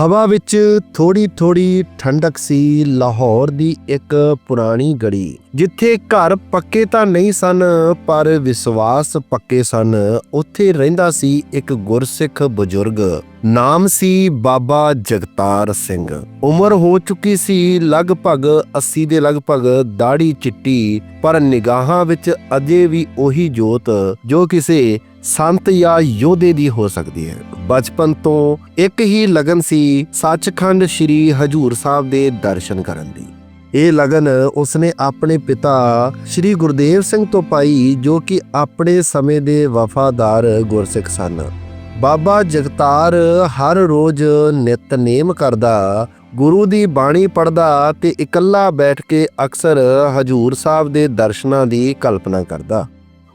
ਹਵਾ ਵਿੱਚ ਥੋੜੀ ਥੋੜੀ ਠੰਡਕ ਸੀ, ਲਾਹੌਰ ਦੀ ਇੱਕ ਪੁਰਾਣੀ ਗਲੀ। ਜਿੱਥੇ ਘਰ ਪੱਕੇ ਤਾਂ ਨਹੀਂ ਸਨ, ਪਰ ਵਿਸ਼ਵਾਸ ਪੱਕੇ ਸਨ। ਉੱਥੇ ਰਹਿੰਦਾ ਸੀ ਇੱਕ ਗੁਰਸਿੱਖ ਬਜ਼ੁਰਗ। ਨਾਮ ਸੀ ਬਾਬਾ ਜਗਤਾਰ ਸਿੰਘ। ਉਮਰ ਹੋ ਚੁੱਕੀ ਸੀ ਲਗਭਗ 80 ਦੇ ਲਗਭਗ ਦਾੜੀ ਚਿੱਟੀ, ਪਰ ਨਿਗਾਹਾਂ ਵਿੱਚ ਅਜੇ ਵੀ ਉਹੀ ਜੋਤ, ਜੋ ਕਿਸੇ ਸੰਤ ਜਾਂ ਯੋਧੇ ਦੀ ਹੋ ਸਕਦੀ ਹੈ। ਬਚਪਨ ਤੋਂ ਇੱਕ ਹੀ ਲਗਨ ਸੀ ਸੱਚਖੰਡ ਸ੍ਰੀ ਹਜੂਰ ਸਾਹਿਬ ਦੇ ਦਰਸ਼ਨ ਕਰਨ ਦੀ। ਇਹ ਲਗਨ ਉਸਨੇ ਆਪਣੇ ਪਿਤਾ ਸ੍ਰੀ ਗੁਰਦੇਵ ਸਿੰਘ ਤੋਂ ਪਾਈ, ਜੋ ਕਿ ਆਪਣੇ ਸਮੇਂ ਦੇ ਵਫਾਦਾਰ ਗੁਰਸਿੱਖ ਸਨ। ਬਾਬਾ ਜਗਤਾਰ ਹਰ ਰੋਜ਼ ਨਿਤਨੇਮ ਕਰਦਾ, ਗੁਰੂ ਦੀ ਬਾਣੀ ਪੜਦਾ ਤੇ ਇਕੱਲਾ ਬੈਠ ਕੇ ਅਕਸਰ ਹਜੂਰ ਸਾਹਿਬ ਦੇ ਦਰਸ਼ਨਾਂ ਦੀ ਕਲਪਨਾ ਕਰਦਾ।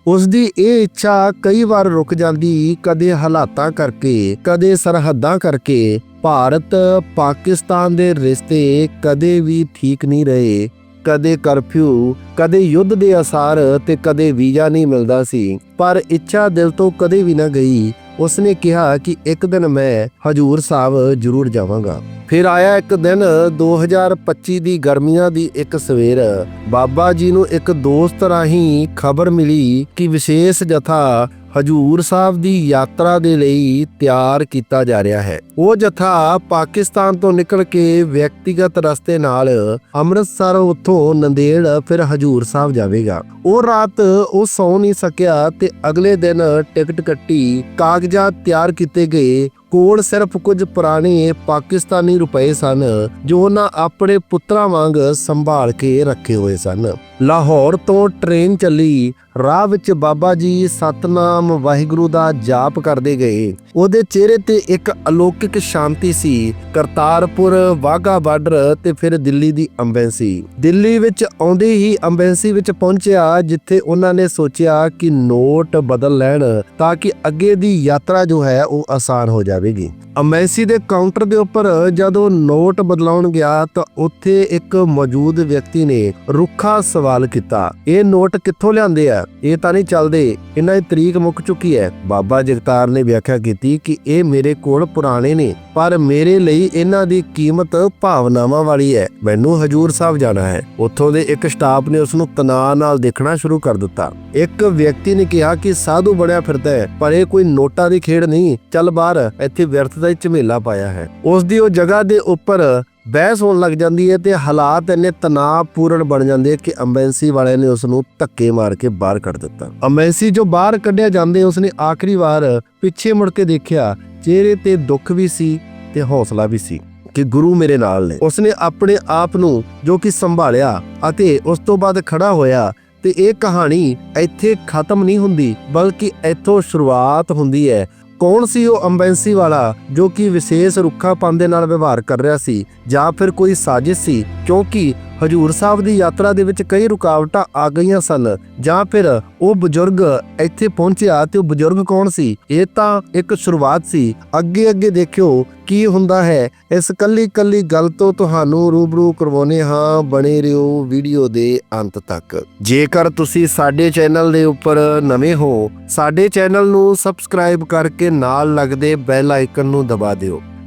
ਉਸ ਦੀ ਇਹ ਇੱਛਾ ਕਈ ਵਾਰ ਰੁਕ ਜਾਂਦੀ, ਕਦੇ ਹਾਲਾਤਾਂ ਕਰਕੇ, ਕਦੇ ਸਰਹੱਦਾਂ ਕਰਕੇ। ਭਾਰਤ, ਪਾਕਿਸਤਾਨ ਦੇ ਰਿਸ਼ਤੇ ਕਦੇ ਵੀ ਠੀਕ ਨਹੀਂ ਰਹੇ। ਕਦੇ ਕਰਫਿਊ, ਕਦੇ ਯੁੱਧ ਦੇ ਅਸਾਰ ਤੇ ਕਦੇ ਵੀਜ਼ਾ ਨਹੀਂ ਮਿਲਦਾ ਸੀ। ਪਰ ਇੱਛਾ ਦਿਲ ਤੋਂ ਕਦੇ ਵੀ ਨਾ ਗਈ। ਉਸਨੇ ਕਿਹਾ ਕਿ ਇੱਕ ਦਿਨ ਮੈਂ ਹਜੂਰ ਸਾਹਿਬ ਜ਼ਰੂਰ ਜਾਵਾਂਗਾ। ਫਿਰ ਆਇਆ ਇੱਕ ਦਿਨ 2025 ਦੀ ਗਰਮੀਆਂ ਦੀ ਇੱਕ ਸਵੇਰ। ਬਾਬਾ ਜੀ ਨੂੰ ਇੱਕ ਦੋਸਤ ਰਾਹੀਂ ਖਬਰ ਮਿਲੀ ਕਿ ਵਿਸ਼ੇਸ਼ ਜਥਾ ਹਜੂਰ ਸਾਹਿਬ ਦੀ ਯਾਤਰਾ ਦੇ ਲਈ ਤਿਆਰ ਕੀਤਾ ਜਾ ਰਿਹਾ ਹੈ। ਉਹ ਜਥਾ ਪਾਕਿਸਤਾਨ ਤੋਂ ਨਿਕਲ ਕੇ ਵਿਅਕਤੀਗਤ ਰਸਤੇ ਨਾਲ ਅੰਮ੍ਰਿਤਸਰ ਉੱਥੋਂ ਨੰਦੇੜ ਫਿਰ ਹਜੂਰ ਸਾਹਿਬ ਜਾਵੇਗਾ। ਉਹ ਰਾਤ ਉਹ ਸੌ ਨਹੀਂ ਸਕਿਆ ਤੇ ਅਗਲੇ ਦਿਨ ਟਿਕਟ ਕੱਟੀ ਕਾਗਜ਼ਾਤ ਤਿਆਰ ਕੀਤੇ ਗਏ। ਕੋਲ ਸਿਰਫ ਕੁਝ ਪੁਰਾਣੇ ਪਾਕਿਸਤਾਨੀ ਰੁਪਏ ਸਨ, ਜੋ ਉਹਨਾਂ ਆਪਣੇ ਪੁੱਤਰਾਂ ਵਾਂਗ ਸੰਭਾਲ ਕੇ ਰੱਖੇ ਹੋਏ ਸਨ। ਲਾਹੌਰ ਤੋਂ ਟ੍ਰੇਨ ਚੱਲੀ, ਰਾਹ ਵਿੱਚ ਬਾਬਾ ਜੀ ਸਤਨਾਮ ਵਾਹਿਗੁਰੂ ਦਾ ਜਾਪ ਕਰਦੇ ਗਏ। ਉਹਦੇ ਚਿਹਰੇ ਤੇ ਇੱਕ ਅਲੌਕਿਕ ਸ਼ਾਂਤੀ ਸੀ। ਕਰਤਾਰਪੁਰ ਵਾਗਾ ਬਾਰਡਰ ਤੇ ਫਿਰ ਦਿੱਲੀ ਦੀ ਅੰਬੈਂਸੀ ਦਿੱਲੀ ਵਿੱਚ ਆਉਂਦੇ ਹੀ ਅੰਬੈਸੀ ਵਿੱਚ ਪਹੁੰਚਿਆ, ਜਿੱਥੇ ਉਹਨਾਂ ਨੇ ਸੋਚਿਆ ਕਿ ਨੋਟ ਬਦਲ ਲੈਣ, ਤਾਂ ਕਿ ਅੱਗੇ ਦੀ ਯਾਤਰਾ ਜੋ ਹੈ ਉਹ ਆਸਾਨ ਹੋ ਜਾਵੇ। ਜਾਵੇਗੀ। ਅੰਬੈਂਸੀ ਦੇ ਕਾਊਂਟਰ ਦੇ ਉੱਪਰ ਜਦੋਂ ਨੋਟ ਬਦਲਾਉਣ ਗਿਆ ਤਾਂ ਉੱਥੇ ਇੱਕ ਮੌਜੂਦ ਵਿਅਕਤੀ ਨੇ ਰੁੱਖਾ ਸਵਾਲ ਕੀਤਾ। ਇਹ ਨੋਟ ਕਿੱਥੋਂ ਲਿਆਂਦੇ ਆ? ਇਹ ਤਾਂ ਨਹੀਂ ਚੱਲਦੇ। ਇਹਨਾਂ ਦੀ ਤਰੀਕ ਮੁੱਕ ਚੁੱਕੀ ਹੈ। ਬਾਬਾ ਜਗਤਾਰ ਨੇ ਵਿਆਖਿਆ ਕੀਤੀ ਕਿ ਇਹ ਮੇਰੇ ਕੋਲ ਪੁਰਾਣੇ ਨੇ, ਪਰ ਮੇਰੇ ਲਈ ਇਹਨਾਂ ਦੀ ਕੀਮਤ ਭਾਵਨਾਵਾਂ ਵਾਲੀ ਹੈ। ਮੈਨੂੰ ਹਜੂਰ ਸਾਹਿਬ ਜਾਣਾ ਹੈ। ਉੱਥੋਂ ਦੇ ਇੱਕ ਸਟਾਫ ਨੇ ਉਸ ਨੂੰ ਤਣਾਅ ਨਾਲ ਦੇਖਣਾ ਸ਼ੁਰੂ ਕਰ ਦਿੱਤਾ। ਇੱਕ ਵਿਅਕਤੀ ਨੇ ਕਿਹਾ ਕਿ ਸਾਧੂ ਬਣਿਆ ਫਿਰਦਾ ਹੈ, ਪਰ ਇਹ ਕੋਈ ਨੋਟਾਂ ਦੀ ਖੇਡ ਨਹੀਂ। ਚੱਲ ਬਾਹਰ ਇੱਥੇ ਵਿਅਰਥ ਦਾ ਝਮੇਲਾ ਪਾਇਆ ਹੈ। ਉਸ ਦੀ ਉਹ ਜਗ੍ਹਾ ਦੇ ਉੱਪਰ ਬਹਿਸ ਹੋਣ ਲੱਗ ਜਾਂਦੀ ਹੈ ਤੇ ਹਾਲਾਤ ਇੰਨੇ ਤਣਾਅਪੂਰਨ ਬਣ ਜਾਂਦੇ ਕਿ ਅੰਬੈਂਸੀ ਵਾਲਿਆਂ ਨੇ ਉਸ ਨੂੰ ਧੱਕੇ ਮਾਰ ਕੇ ਬਾਹਰ ਕੱਢ ਦਿੱਤਾ। ਅੰਬੈਂਸੀ ਜੋ ਬਾਹਰ ਕੱਢਿਆ ਜਾਂਦੇ ਉਸਨੇ ਆਖਰੀ ਵਾਰ ਪਿੱਛੇ ਮੁੜ ਕੇ ਦੇਖਿਆ, ਚਿਹਰੇ ਤੇ ਦੁੱਖ ਵੀ ਸੀ ਤੇ ਹੌਸਲਾ ਵੀ ਸੀ ਕਿ ਗੁਰੂ ਮੇਰੇ ਨਾਲ ਨੇ। ਉਸਨੇ ਆਪਣੇ ਆਪ ਨੂੰ ਜੋ ਕਿ ਸੰਭਾਲਿਆ ਅਤੇ ਉਸ ਤੋਂ ਬਾਅਦ ਖੜਾ ਹੋਇਆ ਤੇ ਇਹ ਕਹਾਣੀ ਇੱਥੇ ਖਤਮ ਨਹੀਂ ਹੁੰਦੀ, ਬਲਕਿ ਇੱਥੋਂ ਸ਼ੁਰੂਆਤ ਹੁੰਦੀ ਹੈ ਕੌਣ ਸੀ ਉਹ ਅੰਬੈਂਸੀ ਵਾਲਾ ਜੋ ਕਿ ਵਿਸ਼ੇਸ਼ ਰੁੱਖਾਪਨ ਦੇ ਨਾਲ ਵਿਵਹਾਰ ਕਰ ਰਿਹਾ ਸੀ ਜਾਂ ਫਿਰ ਕੋਈ ਸਾਜ਼ਿਸ਼ ਸੀ? ਕਿਉਂਕਿ ਹਜੂਰ ਸਾਹਿਬ ਦੀ ਯਾਤਰਾ ਦੇ ਵਿੱਚ ਕਈ ਰੁਕਾਵਟਾਂ ਆ ਗਈਆਂ ਸਨ, ਜਾਂ ਫਿਰ ਉਹ ਬਜ਼ੁਰਗ ਇੱਥੇ ਪਹੁੰਚਿਆ ਤੇ ਉਹ ਬਜ਼ੁਰਗ ਕੌਣ ਸੀ? ਇਹ ਤਾਂ ਇੱਕ ਸ਼ੁਰੂਆਤ ਸੀ। ਅੱਗੇ ਅੱਗੇ ਦੇਖਿਓ ਕੀ ਹੁੰਦਾ ਹੈ। ਇਸ ਕੱਲੀ ਕੱਲੀ ਗੱਲ ਤੋਂ ਤੁਹਾਨੂੰ ਰੂਬਰੂ ਕਰਵਾਉਨੇ ਹਾਂ ਬਣੇ ਰਹੋ ਵੀਡੀਓ ਦੇ ਅੰਤ ਤੱਕ। ਜੇਕਰ ਤੁਸੀਂ ਸਾਡੇ ਚੈਨਲ ਦੇ ਉੱਪਰ ਨਵੇਂ ਹੋ, ਸਾਡੇ ਚੈਨਲ ਨੂੰ ਸਬਸਕ੍ਰਾਈਬ ਕਰਕੇ ਨਾਲ ਲੱਗਦੇ ਬੈਲ ਆਈਕਨ ਨੂੰ ਦਬਾ ਦਿਓ।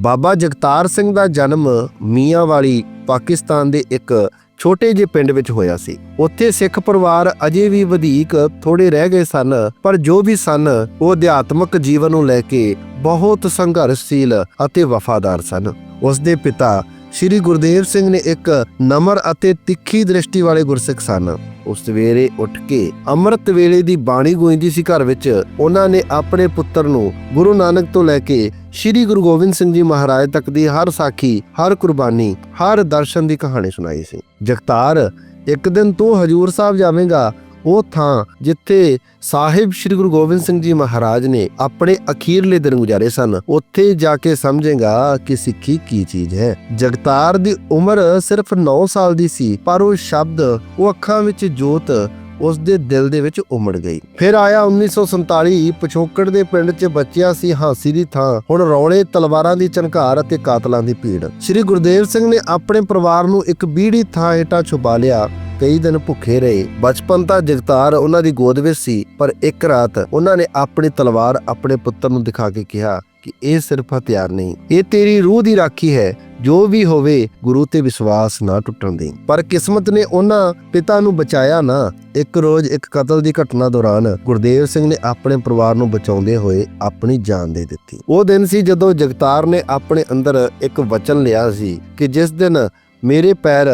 ਬਾਬਾ ਜਗਤਾਰ ਸਿੰਘ ਦਾ ਜਨਮ ਮੀਆਂਵਾਲੀ, ਪਾਕਿਸਤਾਨ ਦੇ ਇੱਕ ਛੋਟੇ ਜਿਹੇ ਪਿੰਡ ਵਿੱਚ ਹੋਇਆ ਸੀ। ਉੱਥੇ ਸਿੱਖ ਪਰਿਵਾਰ ਅਜੇ ਵੀ ਵਧੇਕ ਥੋੜੇ ਰਹਿ ਗਏ ਸਨ, ਪਰ ਜੋ ਵੀ ਸਨ, ਉਹ ਅਧਿਆਤਮਕ ਜੀਵਨ ਨੂੰ ਲੈ ਕੇ ਬਹੁਤ ਸੰਘਰਸ਼ਸ਼ੀਲ ਅਤੇ ਵਫਾਦਾਰ ਸਨ। ਉਸ ਦੇ ਪਿਤਾ ਸ਼੍ਰੀ ਗੁਰਦੇਵ ਸਿੰਘ ਨੇ ਇੱਕ ਨਮਰ ਅਤੇ ਤਿੱਖੀ ਦ੍ਰਿਸ਼ਟੀ ਵਾਲੇ ਗੁਰਸਿੱਖ ਸਨ। ਉਸ ਸਵੇਰੇ ਉੱਠ ਕੇ ਅੰਮ੍ਰਿਤ ਵੇਲੇ ਦੀ ਬਾਣੀ ਗੂੰਜਦੀ ਸੀ ਘਰ ਵਿੱਚ। ਉਹਨਾਂ ਨੇ ਆਪਣੇ ਪੁੱਤਰ ਨੂੰ ਗੁਰੂ ਨਾਨਕ ਤੋਂ ਲੈ ਕੇ ਸ਼੍ਰੀ ਗੁਰੂ ਗੋਬਿੰਦ ਸਿੰਘ ਜੀ ਮਹਾਰਾਜ ਤੱਕ ਦੀ ਹਰ ਸਾਖੀ, ਹਰ ਕੁਰਬਾਨੀ, ਹਰ ਦਰਸ਼ਨ ਦੀ ਕਹਾਣੀ ਸੁਣਾਈ ਸੀ। ਜਗਤਾਰ ਇੱਕ ਦਿਨ ਤੂੰ ਹਜੂਰ ਸਾਹਿਬ ਜਾਵੇਂਗਾ, ਉਹ ਥਾਂ ਜਿੱਥੇ ਸਾਹਿਬ ਸ੍ਰੀ ਗੁਰੂ ਗੋਬਿੰਦ ਸਿੰਘ ਜੀ ਮਹਾਰਾਜ ਨੇ ਆਪਣੇ ਅਖੀਰਲੇ ਦਿਨ ਗੁਜ਼ਾਰੇ ਸਨ, ਉੱਥੇ ਜਾ ਕੇ ਸਮਝੇਗਾ ਕਿ ਸਿੱਖੀ ਕੀ ਚੀਜ਼ ਹੈ। ਜਗਤਾਰ ਦੀ ਉਮਰ ਸਿਰਫ 9 ਸਾਲ ਦੀ ਸੀ, ਪਰ ਉਹ ਸ਼ਬਦ, ਉਹ ਅੱਖਾਂ ਵਿੱਚ ਜੋਤ ਉਸ ਦੇ ਦਿਲ ਦੇ ਵਿੱਚ ਉਮੜ ਗਈ। ਫਿਰ ਆਇਆ 1947 ਪਛੋਕੜ ਦੇ ਪਿੰਡ 'ਚ ਬੱਚਿਆ ਸੀ ਹਾਸੀ ਦੀ ਥਾਂ। ਹੁਣ ਰੌਲੇ, ਤਲਵਾਰਾਂ ਦੀ ਝਨਕਾਰ ਅਤੇ ਕਾਤਲਾਂ ਦੀ ਭੀੜ। ਸ੍ਰੀ ਗੁਰਦੇਵ ਸਿੰਘ ਨੇ ਆਪਣੇ ਪਰਿਵਾਰ ਨੂੰ ਇੱਕ ਬੀੜੀ ਥਾਂ ਹੇਠਾਂ ਛੁਪਾ ਲਿਆ। ਕਈ ਦਿਨ ਭੁੱਖੇ ਰਹੇ। ਬਚਪਨ ਤਾਂ ਜਗਤਾਰ ਉਹਨਾਂ ਦੀ ਗੋਦ ਵਿੱਚ ਸੀ, ਪਰ ਇੱਕ ਰਾਤ ਉਹਨਾਂ ਨੇ ਆਪਣੀ ਤਲਵਾਰ ਆਪਣੇ ਪੁੱਤਰ ਨੂੰ ਦਿਖਾ ਕੇ ਕਿਹਾ ਕਿ ਇਹ ਸਿਰਫ ਹਥਿਆਰ ਨਹੀਂ, ਇਹ ਤੇਰੀ ਰੂਹ ਦੀ ਰਾਖੀ ਹੈ, ਜੋ ਵੀ ਹੋਵੇ ਗੁਰੂ ਤੇ ਵਿਸ਼ਵਾਸ ਨਾ ਟੁੱਟਣ ਦੇ ਪਰ ਕਿਸਮਤ ਨੇ ਉਹਨਾਂ ਪਿਤਾ ਨੂੰ ਬਚਾਇਆ ਨਾ, ਇੱਕ ਰੋਜ਼ ਇੱਕ ਕਤਲ ਦੀ ਘਟਨਾ ਦੌਰਾਨ ਗੁਰਦੇਵ ਸਿੰਘ ਨੇ ਆਪਣੇ ਪਰਿਵਾਰ ਨੂੰ ਬਚਾਉਂਦੇ ਹੋਏ ਆਪਣੀ ਜਾਨ ਦੇ ਦਿੱਤੀ। ਉਹ ਦਿਨ ਸੀ ਜਦੋਂ ਜਗਤਾਰ ਨੇ ਆਪਣੇ ਅੰਦਰ ਇੱਕ ਵਚਨ ਲਿਆ ਸੀ ਕਿ ਜਿਸ ਦਿਨ ਮੇਰੇ ਪੈਰ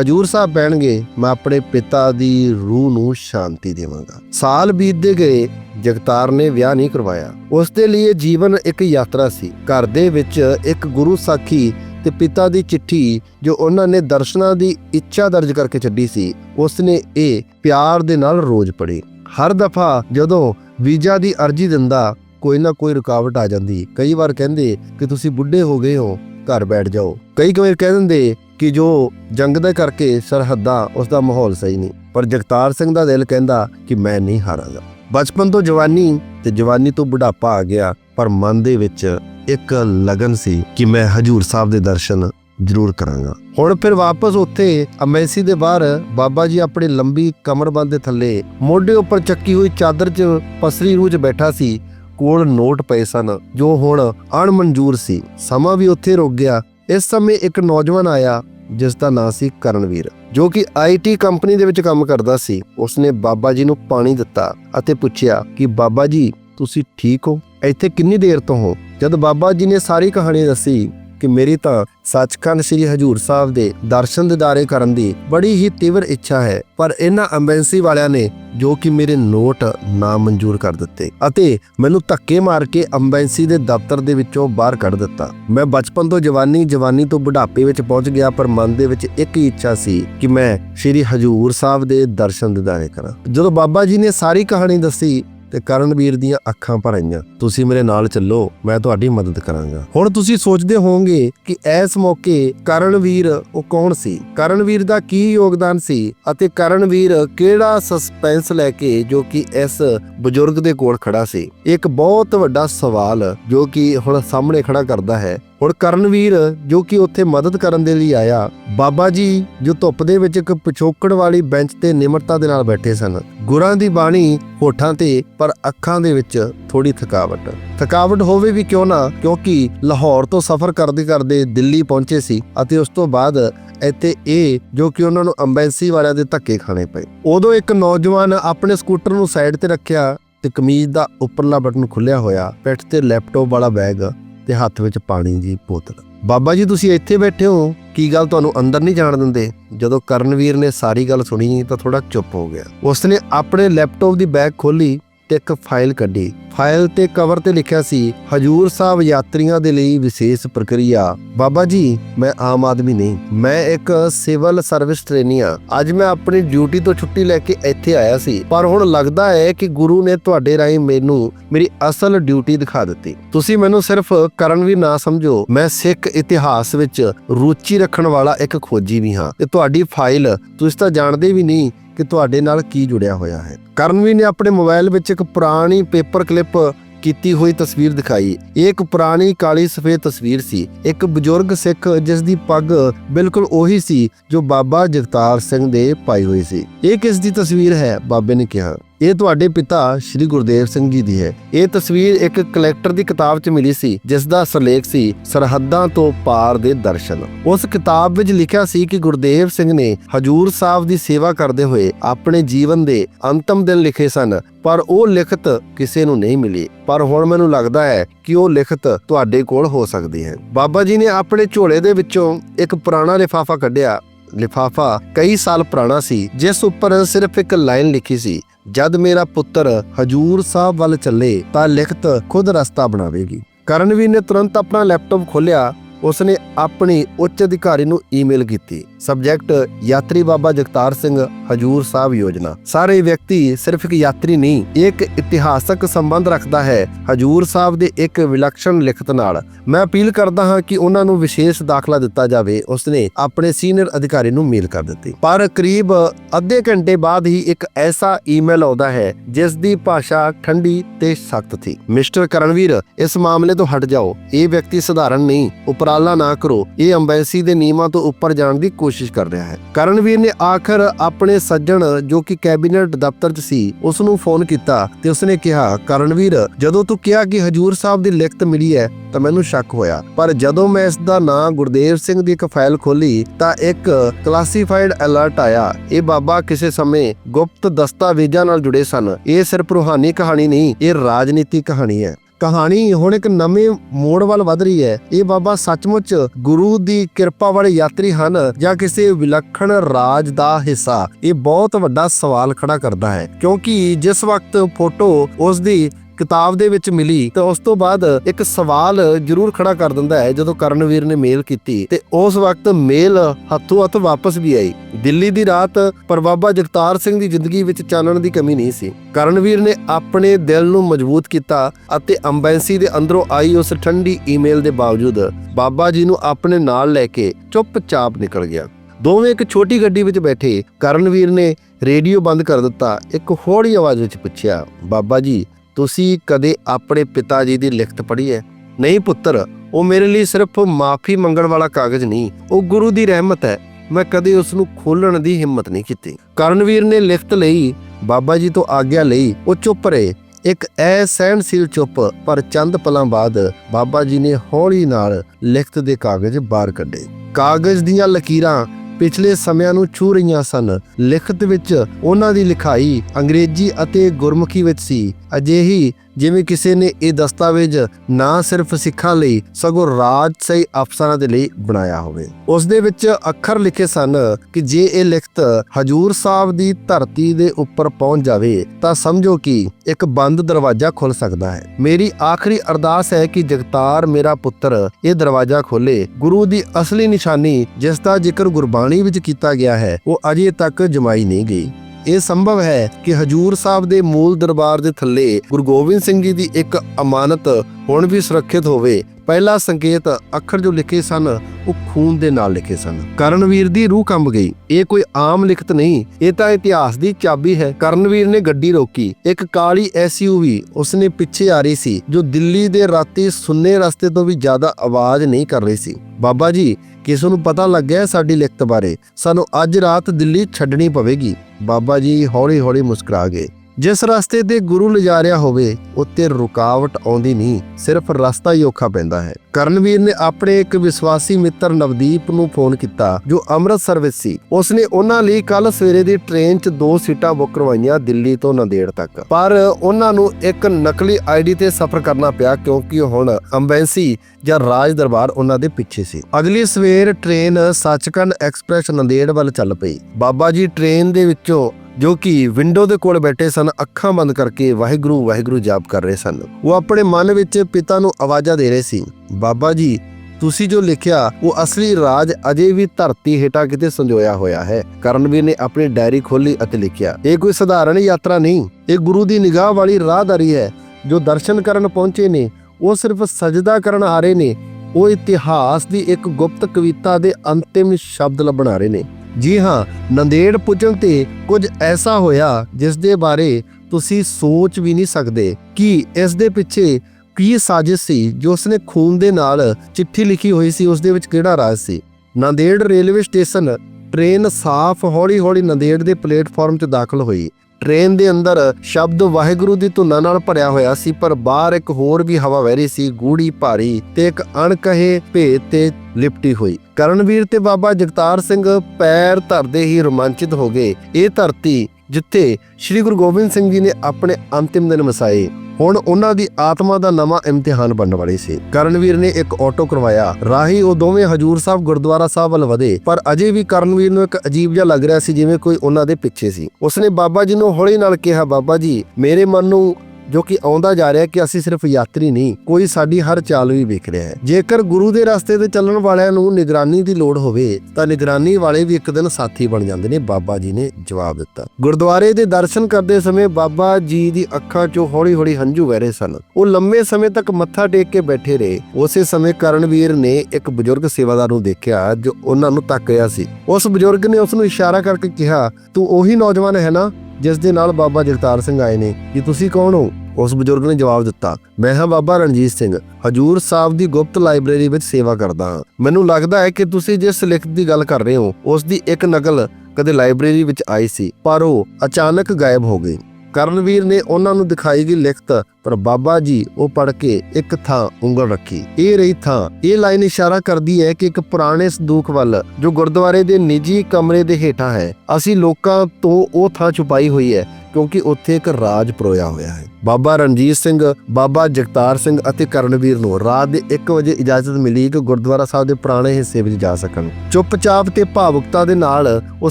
ਹਜੂਰ ਸਾਹਿਬ ਬਹਿਣਗੇ ਮੈਂ ਆਪਣੇ ਪਿਤਾ ਦੀ ਰੂਹ ਨੂੰ ਸ਼ਾਂਤੀ ਦੇਵਾਂਗਾ। ਸਾਲ ਬੀਤਦੇ ਗਏ, ਜਗਤਾਰ ਨੇ ਵਿਆਹ ਨਹੀਂ ਕਰਵਾਇਆ। ਉਸ ਦੇ ਲਈ ਜੀਵਨ ਇੱਕ ਯਾਤਰਾ ਸੀ। ਘਰ ਦੇ ਵਿੱਚ ਇੱਕ ਗੁਰੂ ਸਾਖੀ ਤੇ ਪਿਤਾ ਦੀ ਚਿੱਠੀ ਜੋ ਉਹਨਾਂ ਨੇ ਦਰਸ਼ਨਾਂ ਦੀ ਇੱਛਾ ਦਰਜ ਕਰਕੇ ਛੱਡੀ ਸੀ ਉਸ ਨੇ ਇਹ ਪਿਆਰ ਦੇ ਨਾਲ ਰੋਜ਼ ਪੜ੍ਹੀ। ਹਰ ਦਫਾ ਜਦੋਂ ਵੀਜ਼ਾ ਦੀ ਅਰਜ਼ੀ ਦਿੰਦਾ, ਕੋਈ ਨਾ ਕੋਈ ਰੁਕਾਵਟ ਆ ਜਾਂਦੀ। ਕਈ ਵਾਰ ਕਹਿੰਦੇ ਕਿ ਤੁਸੀਂ ਬੁੱਢੇ ਹੋ ਗਏ ਹੋ, ਘਰ ਬੈਠ ਜਾਓ। ਕਈ ਕਈ ਵਾਰ ਕਹਿ ਦਿੰਦੇ ਕਿ ਜੋ ਜੰਗ ਦੇ ਕਰਕੇ ਸਰਹੱਦਾਂ ਉਸ ਦਾ ਮਾਹੌਲ ਸਹੀ ਨਹੀਂ। ਪਰ ਜਗਤਾਰ ਸਿੰਘ ਦਾ ਦਿਲ ਕਹਿੰਦਾ ਕਿ ਮੈਂ ਨਹੀਂ ਹਾਰਾਂਗਾ। ਬਚਪਨ ਤੋਂ ਜਵਾਨੀ ਤੇ ਜਵਾਨੀ ਤੋਂ ਬੁਢਾਪਾ ਆ ਗਿਆ, ਪਰ ਮਨ ਦੇ ਵਿੱਚ ਇੱਕ ਲਗਨ ਸੀ ਕਿ ਮੈਂ ਹਜੂਰ ਸਾਹਿਬ ਦੇ ਦਰਸ਼ਨ ਜ਼ਰੂਰ ਕਰਾਂਗਾ। ਹੁਣ ਫਿਰ ਵਾਪਸ ਉੱਥੇ ਅਮੈਸੀ ਦੇ ਬਾਹਰ ਬਾਬਾ ਜੀ ਆਪਣੀ ਲੰਬੀ ਕਮਰਬੰਦ ਦੇ ਥੱਲੇ ਮੋਢੇ ਉੱਪਰ ਚੱਕੀ ਹੋਈ ਚਾਦਰ 'ਚ ਪਸਰੀ ਰੂਹ 'ਚ ਬੈਠਾ ਸੀ, ਕੋਲ ਨੋਟ ਪਏ ਸਨ, ਜੋ ਹੁਣ ਅਣਮਨਜ਼ੂਰ ਸੀ। ਸਮਾਂ ਵੀ ਉੱਥੇ ਰੁਕ ਗਿਆ ਇਸ ਸਮੇਂ ਇੱਕ ਨੌਜਵਾਨ ਆਇਆ, ਜਿਸ ਦਾ ਨਾਂ ਸੀ ਕਰਨਵੀਰ, ਜੋ ਕਿ ਆਈਟੀ ਕੰਪਨੀ ਦੇ ਵਿੱਚ ਕੰਮ ਕਰਦਾ ਸੀ। ਉਸਨੇ ਬਾਬਾ ਜੀ ਨੂੰ ਪਾਣੀ ਦਿੱਤਾ ਅਤੇ ਪੁੱਛਿਆ ਕਿ, ਬਾਬਾ ਜੀ, ਤੁਸੀਂ ਠੀਕ ਹੋ? ਇੱਥੇ ਕਿੰਨੀ ਦੇਰ ਤੋਂ ਹੋ? ਜਦ ਬਾਬਾ ਜੀ ਨੇ ਸਾਰੀ ਕਹਾਣੀ ਦੱਸੀ ਕਿ ਮੇਰੀ ਤਾਂ ਸੱਚਖੰਡ ਸ੍ਰੀ ਹਜੂਰ ਸਾਹਿਬ ਦੇ ਦਰਸ਼ਨ ਦਿਦਾਰੇ ਕਰਨ ਦੀ ਬੜੀ ਹੀ ਤੀਵਰ ਇੱਛਾ ਹੈ, ਪਰ ਇਹਨਾਂ ਐਮਬੈਂਸੀ ਵਾਲਿਆਂ ਨੇ ਜੋ ਕਿ ਮੇਰੇ ਨੋਟ ਨਾ ਮਨਜ਼ੂਰ ਕਰ ਦਿੱਤੇ ਅਤੇ ਮੈਨੂੰ ਧੱਕੇ ਮਾਰ ਕੇ ਐਮਬੈਂਸੀ ਦੇ ਦਫ਼ਤਰ ਦੇ ਵਿੱਚੋਂ ਬਾਹਰ ਕੱਢ ਦਿੱਤਾ। ਮੈਂ ਬਚਪਨ ਤੋਂ ਜਵਾਨੀ ਜਵਾਨੀ ਤੋਂ ਬੁਢਾਪੇ ਵਿੱਚ ਪਹੁੰਚ ਗਿਆ, ਪਰ ਮਨ ਦੇ ਵਿੱਚ ਇੱਕ ਹੀ ਇੱਛਾ ਸੀ ਕਿ ਮੈਂ ਸ੍ਰੀ ਹਜੂਰ ਸਾਹਿਬ ਦੇ ਦਰਸ਼ਨ ਦਿਦਾਰੇ ਕਰਾਂ। ਜਦੋਂ ਬਾਬਾ ਜੀ ਨੇ ਸਾਰੀ ਕਹਾਣੀ ਦੱਸੀ ਤੇ ਕਰਨਵੀਰ ਦੀਆਂ ਅੱਖਾਂ ਭਰ ਆਈਆਂ ਤੁਸੀਂ ਮੇਰੇ ਨਾਲ ਚੱਲੋ, ਮੈਂ ਤੁਹਾਡੀ ਮਦਦ ਕਰਾਂਗਾ। ਹੁਣ ਤੁਸੀਂ ਸੋਚਦੇ ਹੋਵੋਗੇ ਕਿ ਇਸ ਮੌਕੇ ਕਰਨਵੀਰ ਉਹ ਕੌਣ ਸੀ? ਕਰਨਵੀਰ ਦਾ ਕੀ ਯੋਗਦਾਨ ਸੀ ਅਤੇ ਕਰਨਵੀਰ ਕਿਹੜਾ ਸਸਪੈਂਸ ਲੈ ਕੇ ਜੋ ਕਿ ਇਸ ਬਜ਼ੁਰਗ ਦੇ ਕੋਲ ਖੜਾ ਸੀ? ਇੱਕ ਬਹੁਤ ਵੱਡਾ ਸਵਾਲ ਜੋ ਕਿ ਹੁਣ ਸਾਹਮਣੇ ਖੜਾ ਕਰਦਾ ਹੈ। ਹੁਣ ਕਰਨਵੀਰ, ਜੋ ਕਿ ਉੱਥੇ ਮਦਦ ਕਰਨ ਦੇ ਲਈ ਆਇਆ, ਬਾਬਾ ਜੀ ਜੋ ਧੁੱਪ ਦੇ ਵਿੱਚ ਇੱਕ ਪਿਛੋਕੜ ਵਾਲੀ ਬੈਂਚ ਤੇ ਨਿਮਰਤਾ ਦੇ ਨਾਲ ਬੈਠੇ ਸਨ। ਗੁਰਾਂ ਦੀ ਬਾਣੀ ਹੋਠਾਂ ਤੇ, ਪਰ ਅੱਖਾਂ ਦੇ ਵਿੱਚ ਥੋੜੀ ਥਕਾਵਟ। ਥਕਾਵਟ ਹੋਵੇ ਵੀ ਕਿਉਂ ਨਾ, ਕਿਉਂਕਿ ਲਾਹੌਰ ਤੋਂ ਸਫ਼ਰ ਕਰਦੇ ਕਰਦੇ ਦਿੱਲੀ ਪਹੁੰਚੇ ਸੀ ਅਤੇ ਉਸ ਤੋਂ ਬਾਅਦ ਇੱਥੇ ਇਹ, ਜੋ ਕਿ ਉਹਨਾਂ ਨੂੰ ਅੰਬੈਂਸੀ ਵਾਲਿਆਂ ਦੇ ਧੱਕੇ ਖਾਣੇ ਪਏ। ਉਦੋਂ ਇੱਕ ਨੌਜਵਾਨ ਆਪਣੇ ਸਕੂਟਰ ਨੂੰ ਸਾਈਡ ਤੇ ਰੱਖਿਆ ਤੇ ਕਮੀਜ਼ ਦਾ ਉੱਪਰਲਾ ਬਟਨ ਖੁੱਲਿਆ ਹੋਇਆ, ਪਿੱਠ ਤੇ ਲੈਪਟਾਪ ਵਾਲਾ ਬੈਗ ਤੇ ਹੱਥ ਵਿੱਚ ਪਾਣੀ ਦੀ ਬੋਤਲ। ਬਾਬਾ ਜੀ, ਤੁਸੀਂ ਇੱਥੇ ਬੈਠੇ ਹੋ, ਕੀ ਗੱਲ ਤੁਹਾਨੂੰ ਅੰਦਰ ਨਹੀਂ ਜਾਣ ਦਿੰਦੇ? ਜਦੋਂ ਕਰਨਵੀਰ ਨੇ ਸਾਰੀ ਗੱਲ ਸੁਣੀ, ਤਾਂ ਥੋੜਾ ਚੁੱਪ ਹੋ ਗਿਆ। ਉਸਨੇ ਆਪਣੇ ਲੈਪਟਾਪ ਦੀ ਬੈਗ ਖੋਲੀ ਤੇ ਇੱਕ ਫਾਈਲ ਕੱਢੀ। ਫਾਈਲ ਤੇ ਕਵਰ ਤੇ ਲਿਖਿਆ ਸੀ, ਹਜੂਰ ਸਾਹਿਬ ਯਾਤਰੀਆਂ ਦੇ ਲਈ ਵਿਸ਼ੇਸ਼ ਪ੍ਰਕਿਰਿਆ। ਬਾਬਾ ਜੀ, ਮੈਂ ਆਮ ਆਦਮੀ ਨਹੀਂ। ਮੈਂ ਇੱਕ ਸਿਵਲ ਸਰਵਿਸ ਟ੍ਰੇਨੀ ਆ। ਅੱਜ ਮੈਂ ਆਪਣੀ ਡਿਊਟੀ ਤੋਂ ਛੁੱਟੀ ਲੈ ਕੇ ਇੱਥੇ ਆਇਆ ਸੀ। ਪਰ ਹੁਣ ਲੱਗਦਾ ਹੈ ਕਿ ਗੁਰੂ ਨੇ ਤੁਹਾਡੇ ਰਾਹੀਂ ਮੈਨੂੰ ਮੇਰੀ ਅਸਲ ਡਿਊਟੀ ਦਿਖਾ ਦਿੱਤੀ। ਤੁਸੀਂ ਮੈਨੂੰ ਸਿਰਫ ਕਰਨ ਵੀ ਨਾ ਸਮਝੋ, ਮੈਂ ਸਿੱਖ ਇਤਿਹਾਸ ਵਿੱਚ ਰੁਚੀ ਰੱਖਣ ਵਾਲਾ ਇੱਕ ਖੋਜੀ ਵੀ ਹਾਂ। ਤੇ ਤੁਹਾਡੀ ਫਾਈਲ, ਤੁਸੀਂ ਤਾਂ ਜਾਣਦੇ ਵੀ ਨਹੀਂ ਕਿ ਤੁਹਾਡੇ ਨਾਲ ਕੀ ਜੁੜਿਆ ਹੋਇਆ ਹੈ। ਕਰਨਵੀਰ ਨੇ ਆਪਣੇ ਮੋਬਾਈਲ ਵਿੱਚ ਇੱਕ ਪੁਰਾਣੀ ਪੇਪਰ ਕਲਿੱਪ ਕੀਤੀ ਹੋਈ ਤਸਵੀਰ ਦਿਖਾਈ। ਇਹ ਇੱਕ ਪੁਰਾਣੀ ਕਾਲੀ ਸਫੇਦ ਤਸਵੀਰ ਸੀ। ਇੱਕ ਬਜ਼ੁਰਗ ਸਿੱਖ ਜਿਸ ਦੀ ਪੱਗ ਬਿਲਕੁਲ ਉਹੀ ਸੀ ਜੋ ਬਾਬਾ ਜਗਤਾਰ ਸਿੰਘ ਦੇ ਪਾਈ ਹੋਈ ਸੀ। ਇਹ ਕਿਸ ਦੀ ਤਸਵੀਰ ਹੈ? ਬਾਬੇ ਨੇ ਕਿਹਾ। ਇਹ ਤੁਹਾਡੇ ਪਿਤਾ ਸ੍ਰੀ ਗੁਰਦੇਵ ਸਿੰਘ ਜੀ ਦੀ ਹੈ। ਇਹ ਤਸਵੀਰ ਇੱਕ ਕਲੈਕਟਰ ਦੀ ਕਿਤਾਬ 'ਚ ਮਿਲੀ ਸੀ ਜਿਸ ਦਾ ਸਰਲੇਖ ਸੀ, ਸਰਹੱਦਾਂ ਤੋਂ ਪਾਰ ਦੇ ਦਰਸ਼ਨ। ਉਸ ਕਿਤਾਬ ਵਿੱਚ ਲਿਖਿਆ ਸੀ ਕਿ ਗੁਰਦੇਵ ਸਿੰਘ ਨੇ ਹਜੂਰ ਸਾਹਿਬ ਦੀ ਸੇਵਾ ਕਰਦੇ ਹੋਏ ਆਪਣੇ ਜੀਵਨ ਦੇ ਅੰਤਮ ਦਿਨ ਲਿਖੇ ਸਨ, ਪਰ ਉਹ ਲਿਖਤ ਕਿਸੇ ਨੂੰ ਨਹੀਂ ਮਿਲੀ। ਪਰ ਹੁਣ ਮੈਨੂੰ ਲੱਗਦਾ ਹੈ ਕਿ ਉਹ ਲਿਖਤ ਤੁਹਾਡੇ ਕੋਲ ਹੋ ਸਕਦੀ ਹੈ। ਬਾਬਾ ਜੀ ਨੇ ਆਪਣੇ ਝੋਲੇ ਦੇ ਵਿੱਚੋਂ ਇੱਕ ਪੁਰਾਣਾ ਲਿਫਾਫਾ ਕੱਢਿਆ। ਲਿਫਾਫਾ ਕਈ ਸਾਲ ਪੁਰਾਣਾ ਸੀ, ਜਿਸ ਉੱਪਰ ਸਿਰਫ ਇੱਕ ਲਾਈਨ ਲਿਖੀ ਸੀ ਜਦ ਮੇਰਾ ਪੁੱਤਰ ਹਜੂਰ ਸਾਹਿਬ ਵੱਲ ਚੱਲੇ ਤਾਂ ਲਿਖਤ ਖੁਦ ਰਸਤਾ ਬਣਾਵੇਗੀ। ਕਰਨਵੀਰ ਨੇ ਤੁਰੰਤ ਆਪਣਾ ਲੈਪਟਾਪ ਖੋਲ੍ਹਿਆ। ਉਸਨੇ ਆਪਣੀ ਉੱਚ ਅਧਿਕਾਰੀ ਨੂੰ ਈਮੇਲ ਕੀਤੀ। ਸਬਜੈਕਟ ਯਾਤਰੀ ਬਾਬਾ ਜਗਤਾਰ ਸਿੰਘ ਹਜੂਰ ਸਾਹਿਬ ਯੋਜਨਾ। ਸਾਰੇ ਵਿਅਕਤੀ ਸਿਰਫ ਇੱਕ ਯਾਤਰੀ ਨਹੀਂ, ਇੱਕ ਇਤਿਹਾਸਕ ਸੰਬੰਧ ਰੱਖਦਾ ਹੈ ਹਜੂਰ ਸਾਹਿਬ ਦੇ ਇੱਕ ਵਿਲੱਖਣ ਲਿਖਤ ਨਾਲ। ਮੈਂ ਅਪੀਲ ਕਰਦਾ ਹਾਂ ਕਿ ਉਹਨਾਂ ਨੂੰ ਵਿਸ਼ੇਸ਼ ਦਾਖਲਾ ਦਿੱਤਾ ਜਾਵੇ, ਉਸਨੇ ਆਪਣੇ ਸੀਨੀਅਰ ਅਧਿਕਾਰੀ ਨੂੰ ਮੇਲ ਕਰ ਦਿੱਤੀ। ਪਰ ਕਰੀਬ ਅੱਧੇ ਘੰਟੇ ਬਾਅਦ ਹੀ ਇੱਕ ਐਸਾ ਈਮੇਲ ਆਉਂਦਾ ਹੈ ਜਿਸ ਦੀ ਭਾਸ਼ਾ ਠੰਡੀ ਤੇ ਸਖਤ ਸੀ। ਮਿਸਟਰ ਕਰਨਵੀਰ, ਇਸ ਮਾਮਲੇ ਤੋਂ ਹਟ ਜਾਓ। ਇਹ ਵਿਅਕਤੀ ਸਧਾਰਨ ਨਹੀਂ, ਉਪਰਾਲਾ ਨਾ ਕਰੋ। ਇਹ ਅੰਬੈਸੀ ਦੇ ਨਿਯਮਾਂ ਤੋਂ ਉੱਪਰ ਜਾਣ ਦੀ ਕੋਸ਼ਿਸ਼ ਕਰ ਰਿਹਾ ਹੈ। ਕਰਨਵੀਰ ਨੇ ਆਖਰ ਆਪਣੇ ਸੱਜਣ ਜੋ ਕਿ ਕੈਬਨਿਟ ਦਫ਼ਤਰ 'ਚ ਸੀ ਉਸ ਨੂੰ ਫੋਨ ਕੀਤਾ ਤੇ ਉਸਨੇ ਕਿਹਾ, ਕਰਨਵੀਰ, ਜਦੋਂ ਤੂੰ ਕਿਹਾ ਕਿ ਹਜੂਰ ਸਾਹਿਬ ਦੀ ਲਿਖਤ ਮਿਲੀ ਹੈ, ਤਾਂ ਮੈਨੂੰ ਸ਼ੱਕ ਹੋਇਆ। ਪਰ ਜਦੋਂ ਮੈਂ ਇਸ ਦਾ ਨਾਂ ਗੁਰਦੇਵ ਸਿੰਘ ਦੀ ਇੱਕ ਫਾਈਲ ਖੋਲੀ ਤਾਂ ਇੱਕ ਕਲਾਸੀਫਾਈਡ ਅਲਰਟ ਆਇਆ। ਇਹ ਬਾਬਾ ਕਿਸੇ ਸਮੇਂ ਗੁਪਤ ਦਸਤਾਵੇਜ਼ਾਂ ਨਾਲ ਜੁੜੇ ਸਨ। ਇਹ ਸਿਰਫ ਰੂਹਾਨੀ ਕਹਾਣੀ ਨਹੀਂ, ਇਹ ਰਾਜਨੀਤੀ ਕਹਾਣੀ ਹੈ। ਕਹਾਣੀ ਹੁਣ ਇੱਕ ਨਵੇਂ ਮੋੜ ਵੱਲ ਵਧ ਰਹੀ ਹੈ। ਇਹ ਬਾਬਾ ਸੱਚਮੁੱਚ ਗੁਰੂ ਦੀ ਕਿਰਪਾ ਵਾਲੇ ਯਾਤਰੀ ਹਨ ਜਾਂ ਕਿਸੇ ਵਿਲੱਖਣ ਰਾਜ ਦਾ ਹਿੱਸਾ। ਇਹ ਬਹੁਤ ਵੱਡਾ ਸਵਾਲ ਖੜਾ ਕਰਦਾ ਹੈ ਕਿਉਂਕਿ ਜਿਸ ਵਕਤ ਫੋਟੋ ਉਸ ਦੀ ਕਿਤਾਬ ਦੇ ਵਿੱਚ ਮਿਲੀ, ਤਾਂ ਉਸ ਤੋਂ ਬਾਅਦ ਇੱਕ ਸਵਾਲ ਜ਼ਰੂਰ ਖੜਾ ਕਰ ਦਿੰਦਾ ਹੈ, ਜਦੋਂ ਕਰਨਵੀਰ ਨੇ ਮੇਲ ਕੀਤੀ, ਤੇ ਉਸ ਵਕਤ ਮੇਲ ਹੱਥੋਂ ਹੱਥ ਵਾਪਸ ਵੀ ਆਈ। ਦਿੱਲੀ ਦੀ ਰਾਤ ਪਰ ਬਾਬਾ ਜਗਤਾਰ ਸਿੰਘ ਦੀ ਜ਼ਿੰਦਗੀ ਵਿੱਚ ਚਾਨਣ ਦੀ ਕਮੀ ਨਹੀਂ ਸੀ। ਕਰਨਵੀਰ ਨੇ ਆਪਣੇ ਦਿਲ ਨੂੰ ਮਜ਼ਬੂਤ ਕੀਤਾ ਅਤੇ ਅੰਬੈਂਸੀ ਦੇ ਅੰਦਰੋਂ ਆਈ ਉਸ ਠੰਡੀ ਈਮੇਲ ਦੇ ਬਾਵਜੂਦ ਬਾਬਾ ਜੀ ਨੂੰ ਆਪਣੇ ਨਾਲ ਲੈ ਕੇ ਚੁੱਪਚਾਪ ਨਿਕਲ ਗਿਆ। ਦੋਵੇਂ ਇੱਕ ਛੋਟੀ ਗੱਡੀ ਵਿੱਚ ਬੈਠੇ, ਕਰਨਵੀਰ ਨੇ ਰੇਡੀਓ ਬੰਦ ਕਰ ਦਿੱਤਾ, ਇੱਕ ਹੌਲੀ ਆਵਾਜ਼ ਵਿੱਚ ਪੁੱਛਿਆ, ਬਾਬਾ ਜੀ ਤੁਸੀਂ ਕਦੇ ਆਪਣੇ ਪਿਤਾ ਜੀ ਦੀ ਲਿਖਤ ਪੜ੍ਹੀ ਹੈ? ਨਹੀਂ ਪੁੱਤਰ, ਉਹ ਮੇਰੇ ਲਈ ਸਿਰਫ ਮਾਫੀ ਮੰਗਣ ਵਾਲਾ ਕਾਗਜ਼ ਨਹੀਂ, ਉਹ ਗੁਰੂ ਦੀ ਰਹਿਮਤ ਹੈ। ਮੈਂ ਕਦੇ ਉਸ ਨੂੰ ਖੋਲਣ ਦੀ ਹਿੰਮਤ ਨਹੀਂ ਕੀਤੀ। ਕਰਨਵੀਰ ਨੇ ਲਿਖਤ ਲਈ, ਬਾਬਾ ਜੀ ਤੋਂ ਆਗਿਆ ਲਈ, ਉਹ ਚੁੱਪ ਰਹੇ। ਇੱਕ ਐ ਸਹਿਣਸ਼ੀਲ ਚੁੱਪ, ਪਰ ਚੰਦ ਪਲਾਂ ਬਾਅਦ ਬਾਬਾ ਜੀ ਨੇ ਹੌਲੀ ਨਾਲ ਲਿਖਤ ਦੇ ਕਾਗਜ਼ ਬਾਹਰ ਕੱਢੇ। ਕਾਗਜ਼ ਦੀਆਂ ਲਕੀਰਾਂ ਪਿਛਲੇ ਸਮਿਆਂ ਨੂੰ ਛੂ ਰਹੀਆਂ ਸਨ। ਲਿਖਤ ਵਿੱਚ ਉਹਨਾਂ ਦੀ ਲਿਖਾਈ ਅੰਗਰੇਜ਼ੀ ਅਤੇ ਗੁਰਮੁਖੀ ਵਿੱਚ ਸੀ। ਅਜਿਹੀ ਜਿਵੇਂ ਕਿਸੇ ਨੇ ਇਹ ਦਸਤਾਵੇਜ਼ ਨਾ ਸਿਰਫ ਸਿੱਖਾਂ ਲਈ, ਸਗੋਂ ਰਾਜਸੀ ਅਫਸਰਾਂ ਦੇ ਲਈ ਬਣਾਇਆ ਹੋਵੇ। ਉਸ ਦੇ ਵਿੱਚ ਅੱਖਰ ਲਿਖੇ ਸਨ ਕਿ ਜੇ ਇਹ ਲਿਖਤ ਹਜੂਰ ਸਾਹਿਬ ਦੀ ਧਰਤੀ ਦੇ ਉੱਪਰ ਪਹੁੰਚ ਜਾਵੇ, ਤਾਂ ਸਮਝੋ ਕਿ ਇੱਕ ਬੰਦ ਦਰਵਾਜ਼ਾ ਖੁੱਲ ਸਕਦਾ ਹੈ। ਮੇਰੀ ਆਖਰੀ ਅਰਦਾਸ ਹੈ ਕਿ ਜਗਤਾਰ ਮੇਰਾ ਪੁੱਤਰ ਇਹ ਦਰਵਾਜ਼ਾ ਖੋਲੇ ਗੁਰੂ ਦੀ ਅਸਲੀ ਨਿਸ਼ਾਨੀ, ਜਿਸ ਦਾ ਜ਼ਿਕਰ ਗੁਰਬਾਣੀ ਵਿੱਚ ਕੀਤਾ ਗਿਆ ਹੈ, ਉਹ ਅਜੇ ਤੱਕ ਜਮਾਈ ਨਹੀਂ ਗਈ। ਇਹ ਸੰਭਵ ਹੈ ਕਿ ਹਜੂਰ ਸਾਹਿਬ ਦੇ ਮੂਲ ਦਰਬਾਰ ਦੇ ਥੱਲੇ ਗੁਰੂ ਗੋਬਿੰਦ ਸਿੰਘ ਜੀ ਦੀ ਇੱਕ ਅਮਾਨਤ ਹੁਣ ਵੀ ਸੁਰੱਖਿਅਤ ਹੋਵੇ। ਪਹਿਲਾ ਸੰਕੇਤ ਅੱਖਰ ਜੋ ਲਿਖੇ ਸਨ, ਉਹ ਖੂਨ ਦੇ ਨਾਲ ਲਿਖੇ ਸਨ। ਕਰਨਵੀਰ ਦੀ ਰੂਹ ਕੰਬ ਗਈ। ਇਹ ਕੋਈ ਆਮ ਲਿਖਤ ਨਹੀਂ, ਇਹ ਤਾਂ ਇਤਿਹਾਸ ਦੀ ਚਾਬੀ ਹੈ। ਕਰਨਵੀਰ ਨੇ ਗੱਡੀ ਰੋਕੀ। ਇੱਕ ਕਾਲੀ ਐਸਯੂਵੀ ਉਸਨੇ ਪਿੱਛੇ ਆ ਰਹੀ ਸੀ, ਜੋ ਦਿੱਲੀ ਦੇ ਰਾਤੀ ਸੁੰਨੇ ਰਸਤੇ ਤੋਂ ਵੀ ਜ਼ਿਆਦਾ ਆਵਾਜ਼ ਨਹੀਂ ਕਰ ਰਹੀ ਸੀ। ਬਾਬਾ ਜੀ ਕਿਸੇ ਨੂੰ ਪਤਾ ਲੱਗਿਆ ਹੈ ਸਾਡੀ ਲਿਖਤ ਬਾਰੇ। ਸਾਨੂੰ ਅੱਜ ਰਾਤ ਦਿੱਲੀ ਛੱਡਣੀ ਪਵੇਗੀ। ਬਾਬਾ ਜੀ ਹੌਲੀ-ਹੌਲੀ ਮੁਸਕਰਾ ਗਏ। ਜਿਸ ਰਸਤੇ ਤੇ ਗੁਰੂ ਲਿਜਾ ਰਿਹਾ ਹੋਵੇ, ਉੱਤੇ ਰੁਕਾਵਟ ਆਉਂਦੀ ਨਹੀਂ, ਸਿਰਫ ਰਸਤਾ ਹੀ ਔਖਾ ਪੈਂਦਾ ਹੈ। ਕਰਨਵੀਰ ਨੇ ਆਪਣੇ ਇੱਕ ਵਿਸ਼ਵਾਸੀ ਮਿੱਤਰ ਨਵਦੀਪ ਨੂੰ ਫੋਨ ਕੀਤਾ, ਜੋ ਅੰਮ੍ਰਿਤਸਰ ਵਿੱਚ ਸੀ। ਉਸਨੇ ਉਹਨਾਂ ਲਈ ਕੱਲ ਸਵੇਰੇ ਦੀ ਟ੍ਰੇਨ 'ਚ ਦੋ ਸੀਟਾਂ ਬੁੱਕ ਕਰਵਾਈਆਂ ਦਿੱਲੀ ਤੋਂ ਨੰਦੇੜ ਤੱਕ। ਪਰ ਉਹਨਾਂ ਨੂੰ ਇੱਕ ਨਕਲੀ ਆਈਡੀ ਤੇ ਸਫ਼ਰ ਕਰਨਾ ਪਿਆ, ਕਿਉਂਕਿ ਹੁਣ ਅੰਬੈਂਸੀ ਜਾਂ ਰਾਜ ਦਰਬਾਰ ਉਹਨਾਂ ਦੇ ਪਿੱਛੇ ਸੀ। ਅਗਲੀ ਸਵੇਰ ਟ੍ਰੇਨ ਸੱਚਖੰਡ ਐਕਸਪ੍ਰੈਸ ਨੰਦੇੜ ਵੱਲ ਚੱਲ ਪਈ। ਬਾਬਾ ਜੀ, ਟ੍ਰੇਨ ਦੇ ਵਿੱਚੋਂ ਜੋ ਕਿ ਵਿੰਡੋ ਦੇ ਕੋਲ ਬੈਠੇ ਸਨ, ਅੱਖਾਂ ਬੰਦ ਕਰਕੇ ਵਾਹਿਗੁਰੂ ਵਾਹਿਗੁਰੂ ਜਾਪ ਕਰ ਰਹੇ ਸਨ। ਉਹ ਆਪਣੇ ਮਨ ਵਿੱਚ ਪਿਤਾ ਨੂੰ ਆਵਾਜ਼ਾਂ ਦੇ ਰਹੇ ਸੀ, ਬਾਬਾ ਜੀ, ਤੁਸੀਂ ਜੋ ਲਿਖਿਆ, ਉਹ ਅਸਲੀ ਰਾਜ ਅਜੇ ਵੀ ਧਰਤੀ ਹੇਠਾਂ ਕਿਤੇ ਸੰਜੋਇਆ ਹੋਇਆ ਹੈ। ਕਰਨਵੀਰ ਨੇ ਆਪਣੀ ਡਾਇਰੀ ਖੋਲੀ ਅਤੇ ਲਿਖਿਆ, ਇਹ ਕੋਈ ਸਧਾਰਨ ਯਾਤਰਾ ਨਹੀਂ, ਇਹ ਗੁਰੂ ਦੀ ਨਿਗਾਹ ਵਾਲੀ ਰਾਹਦਾਰੀ ਹੈ, ਜੋ ਦਰਸ਼ਨ ਕਰਨ ਪਹੁੰਚੇ ਨੇ, ਉਹ ਸਿਰਫ ਸਜਦਾ ਕਰਨ ਆ ਰਹੇ ਨੇ, ਉਹ ਇਤਿਹਾਸ ਦੀ ਇੱਕ ਗੁਪਤ ਕਵਿਤਾ ਦੇ ਅੰਤਿਮ ਸ਼ਬਦ ਲੱਭਣ ਆ ਰਹੇ ਨੇ। ਜੀ ਹਾਂ, ਨੰਦੇੜ ਪੁੱਜਣ ਤੇ ਕੁਝ ਐਸਾ ਹੋਇਆ ਜਿਸ ਦੇ ਬਾਰੇ ਤੁਸੀਂ ਸੋਚ ਵੀ ਨਹੀਂ ਸਕਦੇ। ਕਿ ਇਸ ਦੇ ਪਿੱਛੇ ਕੀ ਸਾਜ਼ਿਸ਼ ਸੀ ਜੋ ਉਸਨੇ ਖੂਨ ਦੇ ਨਾਲ ਚਿੱਠੀ ਲਿਖੀ ਹੋਈ ਸੀ ਉਸ ਦੇ ਵਿੱਚ ਕਿਹੜਾ ਰਾਜ਼ ਸੀ? ਨੰਦੇੜ ਰੇਲਵੇ ਸਟੇਸ਼ਨ ਟ੍ਰੇਨ ਸਾਫ਼ ਹੌਲੀ-ਹੌਲੀ ਨੰਦੇੜ ਦੇ ਪਲੇਟਫਾਰਮ 'ਤੇ ਦਾਖਲ ਹੋਈ। ਟ੍ਰੇਨ ਦੇ ਅੰਦਰ ਸ਼ਬਦ ਵਾਹਿਗੁਰੂ ਦੀ ਧੁਨਾਂ ਨਾਲ ਭਰਿਆ ਹੋਇਆ ਸੀ, ਪਰ ਬਾਹਰ ਇੱਕ ਹੋਰ ਵੀ ਹਵਾ ਵਹਿ ਰਹੀ ਸੀ ਗੂੜੀ ਭਾਰੀ ਤੇ ਇੱਕ ਅਣਕਹੇ ਭੇਤ ਤੇ ਲਿਪਟੀ ਹੋਈ। ਕਰਨਵੀਰ ਤੇ ਬਾਬਾ ਜਗਤਾਰ ਸਿੰਘ ਪੈਰ ਧਰਦੇ ਹੀ ਰੋਮਾਂਚਿਤ ਹੋ ਗਏ। ਇਹ ਧਰਤੀ ਜਿੱਥੇ ਸ੍ਰੀ ਗੁਰੂ ਗੋਬਿੰਦ ਸਿੰਘ ਜੀ ਨੇ ਆਪਣੇ ਅੰਤਿਮ ਦਿਨ ਵਸਾਏ ਹੁਣ ਉਹਨਾਂ ਦੀ ਆਤਮਾ ਦਾ ਨਵਾਂ ਇਮਤਿਹਾਨ ਬਣਨ ਵਾਲੀ ਸੀ। ਕਰਨਵੀਰ ਨੇ ਇੱਕ ਆਟੋ ਕਰਵਾਇਆ। ਰਾਹੀ ਉਹ ਦੋਵੇਂ ਹਜੂਰ ਸਾਹਿਬ, ਗੁਰਦੁਆਰਾ ਸਾਹਿਬ ਵੱਲ ਵਧੇ। ਪਰ ਅਜੇ ਵੀ ਕਰਨਵੀਰ ਨੂੰ ਇੱਕ ਅਜੀਬ ਜਿਹਾ ਲੱਗ ਰਿਹਾ ਸੀ, ਜਿਵੇਂ ਕੋਈ ਉਹਨਾਂ ਦੇ ਪਿੱਛੇ ਸੀ। ਉਸਨੇ ਬਾਬਾ ਜੀ ਨੂੰ ਹੌਲੀ ਨਾਲ ਕਿਹਾ, ਬਾਬਾ ਜੀ, ਮੇਰੇ ਮਨ ਨੂੰ ਜੋ ਕਿ ਆਉਂਦਾ ਜਾ ਰਿਹਾ ਕਿ ਅਸੀਂ ਸਿਰਫ ਯਾਤਰੀ ਨਹੀਂ, ਕੋਈ ਸਾਡੀ ਹਰ ਚਾਲ ਵੀ ਵੇਖ ਰਿਹਾ ਹੈ। ਜੇਕਰ ਗੁਰੂ ਦੇ ਰਸਤੇ ਤੇ ਚੱਲਣ ਵਾਲਿਆਂ ਨੂੰ ਨਿਗਰਾਨੀ ਦੀ ਲੋੜ ਹੋਵੇ, ਤਾਂ ਨਿਗਰਾਨੀ ਵਾਲੇ ਵੀ ਇੱਕ ਦਿਨ ਸਾਥੀ ਬਣ ਜਾਂਦੇ ਨੇ, ਬਾਬਾ ਜੀ ਨੇ ਜਵਾਬ ਦਿੱਤਾ। ਗੁਰਦੁਆਰੇ ਦੇ ਦਰਸ਼ਨ ਕਰਦੇ ਸਮੇਂ ਬਾਬਾ ਜੀ ਦੀ ਅੱਖਾਂ 'ਚੋਂ ਹੌਲੀ-ਹੌਲੀ ਹੰਝੂ ਵਹਿ ਰਹੇ ਸਨ। ਉਹ ਲੰਮੇ ਸਮੇਂ ਤੱਕ ਮੱਥਾ ਟੇਕ ਕੇ ਬੈਠੇ ਰਹੇ। ਉਸੇ ਸਮੇਂ ਕਰਨਵੀਰ ਨੇ ਇੱਕ ਬਜ਼ੁਰਗ ਸੇਵਾਦਾਰ ਨੂੰ ਦੇਖਿਆ ਜੋ ਉਹਨਾਂ ਨੂੰ ਤੱਕ ਰਿਹਾ ਸੀ। ਉਸ ਬਜ਼ੁਰਗ ਨੇ ਉਸ ਨੂੰ ਇਸ਼ਾਰਾ ਕਰਕੇ ਕਿਹਾ, ਤੂੰ ਉਹੀ ਨੌਜਵਾਨ ਹੈ ਨਾ ਜਿਸ ਦੇ ਨਾਲ ਬਾਬਾ ਜਗਤਾਰ ਸਿੰਘ ਆਏ ਨੇ ਕਿ ਤੁਸੀਂ ਕੌਣ ਹੋ? ਉਸ ਬਜ਼ੁਰਗ ਨੇ ਜਵਾਬ ਦਿੱਤਾ, ਮੈਂ ਹਾਂ ਬਾਬਾ ਰਣਜੀਤ ਸਿੰਘ, ਹਜੂਰ ਸਾਹਿਬ ਦੀ ਗੁਪਤ ਲਾਇਬ੍ਰੇਰੀ ਵਿੱਚ ਸੇਵਾ ਕਰਦਾ ਹਾਂ। ਮੈਨੂੰ ਲੱਗਦਾ ਹੈ ਕਿ ਤੁਸੀਂ ਜਿਸ ਲਿਖਤ ਦੀ ਗੱਲ ਕਰ ਰਹੇ ਹੋ, ਉਸ ਦੀ ਇੱਕ ਨਕਲ ਕਦੇ ਲਾਇਬ੍ਰੇਰੀ ਵਿੱਚ ਆਈ ਸੀ, ਪਰ ਉਹ ਅਚਾਨਕ ਗਾਇਬ ਹੋ ਗਈ। ਕਰਨਵੀਰ ਨੇ ਉਹਨਾਂ ਨੂੰ ਦਿਖਾਈ ਗਈ ਲਿਖਤ, ਪਰ ਬਾਬਾ ਜੀ ਉਹ ਪੜ ਕੇ ਇੱਕ ਥਾਂ ਉਂਗਲ ਰੱਖੀ। ਇਹ ਰਹੀ ਥਾਂ। ਇਹ ਲਾਈਨ ਇਸ਼ਾਰਾ ਕਰਦੀ ਹੈ ਕਿ ਇੱਕ ਪੁਰਾਣੇ ਸੰਦੂਕ ਵੱਲ, ਜੋ ਗੁਰਦੁਆਰੇ ਦੇ ਨਿੱਜੀ ਕਮਰੇ ਦੇ ਹੇਠਾਂ ਹੈ, ਅਸੀਂ ਲੋਕਾਂ ਤੋਂ ਉਹ ਥਾਂ ਛੁਪਾਈ ਹੋਈ ਹੈ, ਕਿਉਂਕਿ ਉੱਥੇ ਇੱਕ ਰਾਜ ਪਰੋਇਆ ਹੋਇਆ ਹੈ। ਬਾਬਾ ਰਣਜੀਤ ਸਿੰਘ, ਬਾਬਾ ਜਗਤਾਰ ਸਿੰਘ ਅਤੇ ਕਰਨਵੀਰ ਨੂੰ ਰਾਤ ਦੇ 1 ਵਜੇ ਇਜਾਜ਼ਤ ਮਿਲੀ ਕਿ ਗੁਰਦੁਆਰਾ ਸਾਹਿਬ ਦੇ ਪੁਰਾਣੇ ਹਿੱਸੇ ਵਿੱਚ ਜਾ ਸਕਣ। ਚੁੱਪਚਾਪ ਤੇ ਭਾਵੁਕਤਾ ਦੇ ਨਾਲ ਉਹ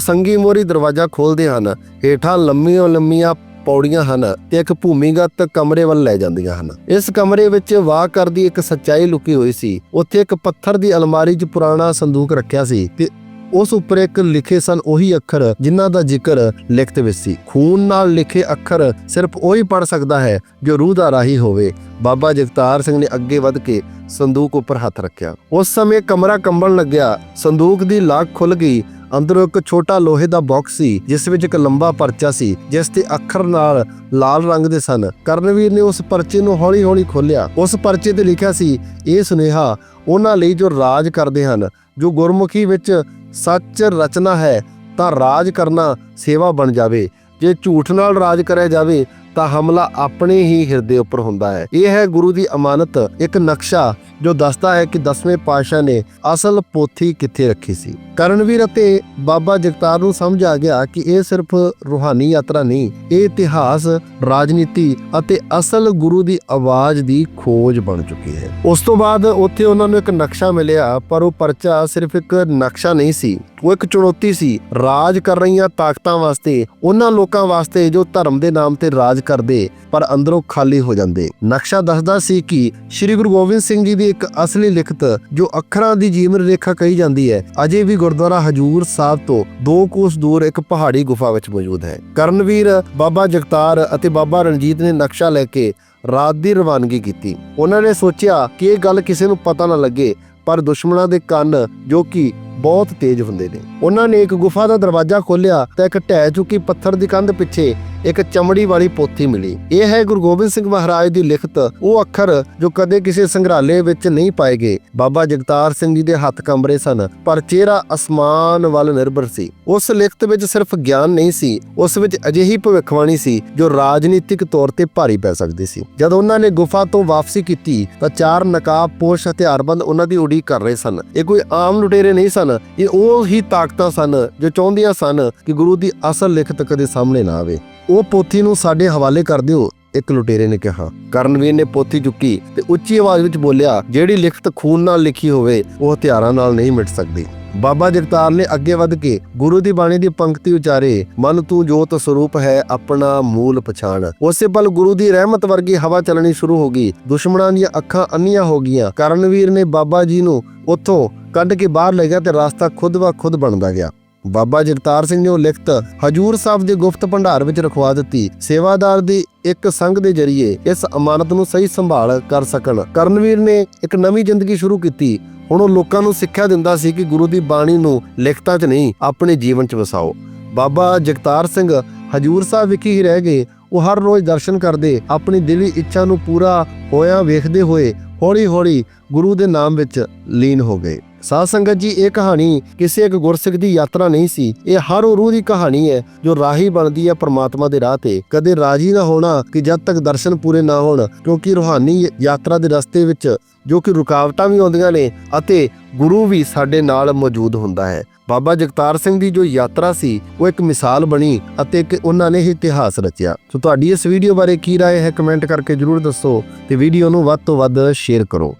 ਸੰਗੀ ਮੋਰੀ ਦਰਵਾਜ਼ਾ ਖੋਲਦੇ ਹਨ। ਹੇਠਾਂ ਲੰਮੀਆਂ ਲੰਮੀਆਂ ਪੌੜੀਆਂ ਹਨ ਤੇ ਇੱਕ ਭੂਮੀਗਤ ਕਮਰੇ ਵੱਲ ਲੈ ਜਾਂਦੀਆਂ ਹਨ। ਇਸ ਕਮਰੇ ਵਿੱਚ ਵਾਹ ਕਰਦੀ ਇੱਕ ਸੱਚਾਈ ਲੁਕੀ ਹੋਈ ਸੀ। ਉੱਥੇ ਇੱਕ ਪੱਥਰ ਦੀ ਅਲਮਾਰੀ 'ਚ ਪੁਰਾਣਾ ਸੰਦੂਕ ਰੱਖਿਆ ਸੀ ਤੇ ਉਸ ਉੱਪਰ ਇੱਕ ਲਿਖੇ ਸਨ ਉਹੀ ਅੱਖਰ ਜਿਨ੍ਹਾਂ ਦਾ ਜ਼ਿਕਰ ਲਿਖਤ ਵਿੱਚ ਸੀ। ਖੂਨ ਨਾਲ ਲਿਖੇ ਅੱਖਰ ਸਿਰਫ ਉਹੀ ਪੜ ਸਕਦਾ ਹੈ ਜੋ ਰੂਹ ਦਾ ਰਾਹੀ ਹੋਵੇ। ਬਾਬਾ ਜਗਤਾਰ ਸਿੰਘ ਨੇ ਅੱਗੇ ਵੱਧ ਕੇ ਸੰਦੂਕ ਉੱਪਰ ਹੱਥ ਰੱਖਿਆ। ਉਸ ਸਮੇਂ ਕਮਰਾ ਕੰਬਣ ਲੱਗਿਆ। ਸੰਦੂਕ ਦੀ ਲਾਕ ਖੁੱਲ ਗਈ ਅੰਦਰੋਂ ਇੱਕ ਛੋਟਾ ਲੋਹੇ ਦਾ ਬਾਕਸ ਸੀ, ਜਿਸ ਵਿੱਚ ਇੱਕ ਲੰਬਾ ਪਰਚਾ ਸੀ, ਜਿਸ ਤੇ ਅੱਖਰ ਨਾਲ ਲਾਲ ਰੰਗ ਦੇ ਸਨ। ਕਰਨਵੀਰ ਨੇ ਉਸ ਪਰਚੇ ਨੂੰ ਹੌਲੀ-ਹੌਲੀ ਖੋਲ੍ਹਿਆ। ਉਸ ਪਰਚੇ ਤੇ ਲਿਖਿਆ ਸੀ, ਇਹ ਸੁਨੇਹਾ ਉਹਨਾਂ ਲਈ ਜੋ ਰਾਜ ਕਰਦੇ ਹਨ, ਜੋ ਗੁਰਮੁਖੀ ਵਿੱਚ ਸੱਚ ਰਚਨਾ ਹੈ, ਤਾਂ ਰਾਜ ਕਰਨਾ ਸੇਵਾ ਬਣ ਜਾਵੇ। ਜੇ ਝੂਠ ਨਾਲ ਰਾਜ ਕਰਿਆ ਜਾਵੇ ਤਾਂ ਹਮਲਾ ਆਪਣੇ ਹੀ ਹਿਰਦੇ ਉੱਪਰ ਹੁੰਦਾ ਹੈ। ਇਹ ਹੈ ਗੁਰੂ ਦੀ ਅਮਾਨਤ, ਇੱਕ ਨਕਸ਼ਾ ਜੋ ਦੱਸਦਾ ਹੈ ਕਿ ਦਸਵੇਂ ਪਾਤਸ਼ਾਹ ਨੇ ਅਸਲ ਪੋਥੀ ਕਿੱਥੇ ਰੱਖੀ ਸੀ। ਕਰਨਵੀਰ ਅਤੇ ਬਾਬਾ ਜਗਤਾਰ ਨੂੰ ਸਮਝ ਆ ਗਿਆ ਕਿ ਇਹ ਸਿਰਫ ਰੂਹਾਨੀ ਯਾਤਰਾ ਨਹੀਂ, ਇਹ ਇਤਿਹਾਸ, ਰਾਜਨੀਤੀ ਅਤੇ ਅਸਲ ਗੁਰੂ ਦੀ ਆਵਾਜ਼ ਦੀ ਖੋਜ ਬਣ ਚੁੱਕੀ ਹੈ। ਉਸ ਤੋਂ ਬਾਅਦ ਉੱਥੇ ਉਹਨਾਂ ਨੂੰ ਇੱਕ ਨਕਸ਼ਾ ਮਿਲਿਆ, ਪਰ ਉਹ ਪਰਚਾ ਸਿਰਫ ਇੱਕ ਨਕਸ਼ਾ ਨਹੀਂ ਸੀ। ਉਹ ਇੱਕ ਚੁਣੌਤੀ ਸੀ। ਰਾਜ ਕਰ ਰਹੀਆਂ ਤਾਕਤਾਂ ਵਾਸਤੇ, ਉਹਨਾਂ ਲੋਕਾਂ ਵਾਸਤੇ ਜੋ ਧਰਮ ਦੇ ਨਾਮ ਤੇ ਰਾਜ ਕਰਦੇ, ਪਰ ਅੰਦਰੋਂ ਖਾਲੀ ਹੋ ਜਾਂਦੇ। ਨਕਸ਼ਾ ਦੱਸਦਾ ਸੀ ਕਿ ਸ੍ਰੀ ਗੁਰੂ ਗੋਬਿੰਦ ਸਿੰਘ ਜੀ ਦੀ ਇੱਕ ਅਸਲੀ ਲਿਖਤ, ਜੋ ਅੱਖਰਾਂ ਦੀ ਜੀਵਨ ਰੇਖਾ ਕਹੀ ਜਾਂਦੀ ਹੈ, ਅਜੇ ਵੀ ਗੁਰਦੁਆਰਾ ਹਜੂਰ ਸਾਹਿਬ ਤੋਂ 2 ਕੋਸ ਦੂਰ ਇੱਕ ਪਹਾੜੀ ਗੁਫਾ ਵਿੱਚ ਮੌਜੂਦ ਹੈ। ਕਰਨਵੀਰ, ਬਾਬਾ ਜਗਤਾਰ ਅਤੇ ਬਾਬਾ ਰਣਜੀਤ ਨੇ ਨਕਸ਼ਾ ਲੈ ਕੇ ਰਾਤ ਦੀ ਰਵਾਨਗੀ ਕੀਤੀ। ਉਹਨਾਂ ਨੇ ਸੋਚਿਆ ਕਿ ਇਹ ਗੱਲ ਕਿਸੇ ਨੂੰ ਪਤਾ ਨਾ ਲੱਗੇ, ਪਰ ਦੁਸ਼ਮਣਾਂ ਦੇ ਕੰਨ, ਜੋ ਕਿ ਬਹੁਤ ਤੇਜ਼ ਹੁੰਦੇ ਨੇ। ਉਹਨਾਂ ਨੇ ਇੱਕ ਗੁਫਾ ਦਾ ਦਰਵਾਜ਼ਾ ਖੋਲ੍ਹਿਆ ਤਾਂ ਇੱਕ ਢਹਿ ਚੁੱਕੀ ਪੱਥਰ ਦੀ ਕੰਧ ਪਿੱਛੇ ਇੱਕ ਚਮੜੀ ਵਾਲੀ ਪੋਥੀ ਮਿਲੀ। ਇਹ ਹੈ ਗੁਰੂ ਗੋਬਿੰਦ ਸਿੰਘ ਮਹਾਰਾਜ ਦੀ ਲਿਖਤ, ਉਹ ਅੱਖਰ ਜੋ ਕਦੇ ਕਿਸੇ ਸੰਗ੍ਰਹਾਲੇ ਵਿੱਚ ਨਹੀਂ ਪਾਏ ਗਏ। ਬਾਬਾ ਜਗਤਾਰ ਸਿੰਘ ਜੀ ਦੇ ਹੱਥ ਕੰਬਰੇ ਸਨ, ਪਰ ਚਿਹਰਾ ਅਸਮਾਨ ਵੱਲ ਨਿਰਭਰ ਸੀ। ਉਸ ਲਿਖਤ ਵਿੱਚ ਸਿਰਫ ਗਿਆਨ ਨਹੀਂ ਸੀ, ਉਸ ਵਿੱਚ ਅਜਿਹੀ ਭਵਿੱਖਬਾਣੀ ਸੀ ਜੋ ਰਾਜਨੀਤਿਕ ਤੌਰ ਤੇ ਭਾਰੀ ਪੈ ਸਕਦੀ ਸੀ। ਜਦ ਉਹਨਾਂ ਨੇ ਗੁਫਾ ਤੋਂ ਵਾਪਸੀ ਕੀਤੀ ਤਾਂ ਚਾਰ ਨਕਾਬ ਪੋਸ਼ ਹਥਿਆਰਬੰਦ ਉਹਨਾਂ ਦੀ ਉਡੀਕ ਕਰ ਰਹੇ ਸਨ। ਇਹ ਕੋਈ ਆਮ ਲੁਟੇਰੇ ਨਹੀਂ ਸਨ। ਇਹ ਉਹ ਹੀ ਤਾਕਤਾਂ ਸਨ ਜੋ ਚਾਹੁੰਦੀਆਂ ਸਨ ਕਿ ਗੁਰੂ ਦੀ ਅਸਲ ਲਿਖਤ ਕਦੇ ਸਾਹਮਣੇ ਨਾ ਆਵੇ। ਉਹ ਪੋਥੀ ਨੂੰ ਸਾਡੇ ਹਵਾਲੇ ਕਰ ਦਿਓ, ਇੱਕ ਲੁਟੇਰੇ ਨੇ ਕਿਹਾ। ਕਰਨਵੀਰ ਨੇ ਪੋਥੀ ਚੁੱਕੀ ਤੇ ਉੱਚੀ ਆਵਾਜ਼ ਵਿੱਚ ਬੋਲਿਆ, ਜਿਹੜੀ ਲਿਖਤ ਖੂਨ ਨਾਲ ਲਿਖੀ ਹੋਵੇ, ਉਹ ਹਥਿਆਰਾਂ ਨਾਲ ਨਹੀਂ ਮਿਟ ਸਕਦੀ। ਬਾਬਾ ਜਗਤਾਰ ਨੇ ਅੱਗੇ ਵੱਧ ਕੇ ਗੁਰੂ ਦੀ ਬਾਣੀ ਦੀ ਪੰਕਤੀ ਉਚਾਰੇ, ਮਨ ਤੂੰ ਜੋਤ ਸਰੂਪ ਹੈ, ਆਪਣਾ ਮੂਲ ਪਛਾਣ। ਉਸੇ ਪਲ ਗੁਰੂ ਦੀ ਰਹਿਮਤ ਵਰਗੀ ਹਵਾ ਚੱਲਣੀ ਸ਼ੁਰੂ ਹੋ ਗਈ। ਦੁਸ਼ਮਣਾਂ ਦੀਆਂ ਅੱਖਾਂ ਅੰਨੀਆਂ ਹੋ ਗਈਆਂ। ਕਰਨਵੀਰ ਨੇ ਬਾਬਾ ਜੀ ਨੂੰ ਉੱਥੋਂ ਕੱਢ ਕੇ ਬਾਹਰ ਲੈ ਗਿਆ ਤੇ ਰਸਤਾ ਖੁਦ ਵਾ ਖੁਦ ਬਣਦਾ ਗਿਆ। ਬਾਬਾ ਜਗਤਾਰ ਸਿੰਘ ਨੇ ਉਹ ਲਿਖਤ ਹਜੂਰ ਸਾਹਿਬ ਦੇ ਗੁਪਤ ਭੰਡਾਰ ਵਿੱਚ ਰਖਵਾ ਦਿੱਤੀ। ਸੇਵਾਦਾਰ ਦੀ ਇੱਕ ਸੰਘ ਦੇ ਜਰੀਏ ਇਸ ਅਮਾਨਤ ਨੂੰ ਸਹੀ ਸੰਭਾਲ ਕਰ ਸਕਣ। ਕਰਨਵੀਰ ਨੇ ਇੱਕ ਨਵੀਂ ਜ਼ਿੰਦਗੀ ਸ਼ੁਰੂ ਕੀਤੀ। ਹੁਣ ਉਹ ਲੋਕਾਂ ਨੂੰ ਸਿੱਖਿਆ ਦਿੰਦਾ ਸੀ ਕਿ ਗੁਰੂ ਦੀ ਬਾਣੀ ਨੂੰ ਲਿਖਤਾਂ 'ਚ ਨਹੀਂ, ਆਪਣੇ ਜੀਵਨ 'ਚ ਵਸਾਓ। ਬਾਬਾ ਜਗਤਾਰ ਸਿੰਘ ਹਜੂਰ ਸਾਹਿਬ ਵਿਖੇ ਹੀ ਰਹਿ ਗਏ। ਉਹ ਹਰ ਰੋਜ਼ ਦਰਸ਼ਨ ਕਰਦੇ, ਆਪਣੀ ਦਿਲੀ ਇੱਛਾ ਨੂੰ ਪੂਰਾ ਹੋਇਆ ਵੇਖਦੇ ਹੋਏ ਹੌਲੀ-ਹੌਲੀ ਗੁਰੂ ਦੇ ਨਾਮ ਵਿੱਚ ਲੀਨ ਹੋ ਗਏ। ਸਾਧ ਸੰਗਤ ਜੀ ਇਹ ਕਹਾਣੀ ਕਿਸੇ ਇੱਕ ਗੁਰਸਿੱਖ ਦੀ ਯਾਤਰਾ ਨਹੀਂ ਸੀ ਇਹ ਹਰ ਉਹ ਰੂਹ ਦੀ ਕਹਾਣੀ ਹੈ ਜੋ ਰਾਹੀ ਬਣਦੀ ਹੈ ਪ੍ਰਮਾਤਮਾ ਦੇ ਰਾਹ ਤੇ ਕਦੇ ਰਾਜੀ ਨਾ ਹੋਣਾ ਕਿ ਜਦ ਤੱਕ ਦਰਸ਼ਨ ਪੂਰੇ ਨਾ ਹੋਣ ਕਿਉਂਕਿ ਰੂਹਾਨੀ ਯਾਤਰਾ ਦੇ ਰਸਤੇ ਵਿੱਚ ਜੋ ਕਿ ਰੁਕਾਵਟਾਂ ਵੀ ਆਉਂਦੀਆਂ ਨੇ ਅਤੇ ਗੁਰੂ ਵੀ ਸਾਡੇ ਨਾਲ ਮੌਜੂਦ ਹੁੰਦਾ ਹੈ ਬਾਬਾ ਜਗਤਾਰ ਸਿੰਘ ਦੀ ਜੋ ਯਾਤਰਾ ਸੀ ਉਹ ਇੱਕ ਮਿਸਾਲ ਬਣੀ ਅਤੇ ਇੱਕ ਉਹਨਾਂ ਨੇ ਹੀ ਇਤਿਹਾਸ ਰਚਿਆ ਸੋ ਤੁਹਾਡੀ ਇਸ ਵੀਡੀਓ ਬਾਰੇ ਕੀ رائے ਹੈ ਕਮੈਂਟ ਕਰਕੇ ਜਰੂਰ ਦੱਸੋ ਤੇ ਵੀਡੀਓ ਨੂੰ ਵੱਧ ਤੋਂ ਵੱਧ ਸ਼ੇਅਰ ਕਰੋ